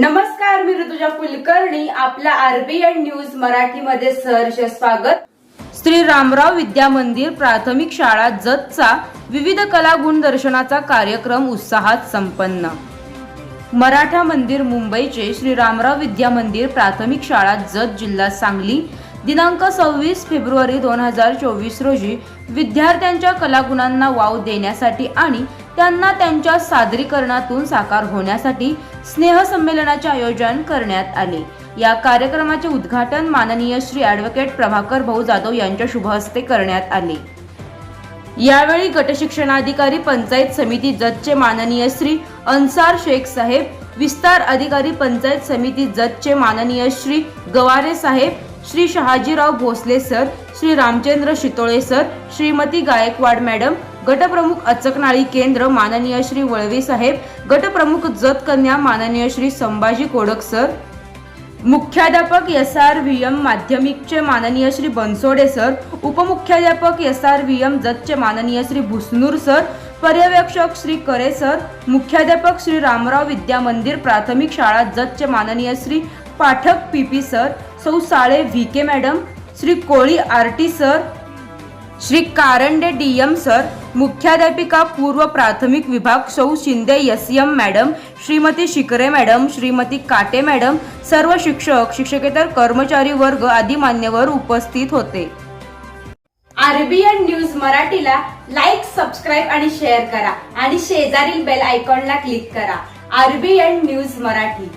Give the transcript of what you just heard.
नमस्कार मी ऋतुजा कुलकर्णी. आपल्या RBN news मराठीमध्ये सहर्ष स्वागत. श्री रामराव विद्या मंदिर प्राथमिक शाळा जतचा विविध कला गुणदर्शनाचा कार्यक्रम उत्साहात संपन्न. मराठा मंदिर मुंबईचे श्री रामराव विद्या मंदिर प्राथमिक शाळा जत जिल्हा सांगली दिनांक सव्वीस फेब्रुवारी दोन हजार चोवीस रोजी विद्यार्थ्यांच्या कलागुणांना वाव देण्यासाठी आणि त्यांना त्यांच्या सादरीकरणातून साकार होण्यासाठी स्नेहसंमेलनाचे आयोजन करण्यात आले. या कार्यक्रमाचे उद्घाटन माननीय श्री ॲडव्होकेट प्रभाकर भाऊ जाधव यांच्या शुभहस्ते करण्यात आले. यावेळी गटशिक्षणाधिकारी पंचायत समिती जतचे माननीय श्री अन्सार शेख साहेब विस्तार अधिकारी पंचायत समिती जतचे माननीय श्री गवारे साहेब Shri Shahajirao Bhosale sir Shri Ramchandra Shitole sir Shrimati Gaikwad madam गटप्रमुख Achakanali केंद्र माननीय श्री वळवे साहेब गटप्रमुख जतकन्या माननीय श्री संभाजी कोडक सर मुख्याध्यापक एस आर व्ही एम माध्यमिकचे माननीय श्री बनसोडे सर उपमुख्याध्यापक एस आर व्ही एम जतचे माननीय श्री भुसनूर सर पर्यवेक्षक श्री करे सर मुख्याध्यापक श्री रामराव विद्या मंदिर प्राथमिक शाळा जतचे माननीय Shri Pathak P P sir Sau Sale V K madam Shri Koli R T sir Shri Karande D M sir मुख्याध्यापिका पूर्व प्राथमिक विभाग Sau Shinde S M madam Shrimati Shikare madam Shrimati Kate madam सर्व शिक्षक शिक्षकेतर कर्मचारी वर्ग आदी मान्यवर उपस्थित होते. आरबीएन न्यूज मराठीला लाईक सबस्क्राईब आणि शेअर करा आणि शेजारील बेल आयकॉनला क्लिक करा. RBN news Marathi.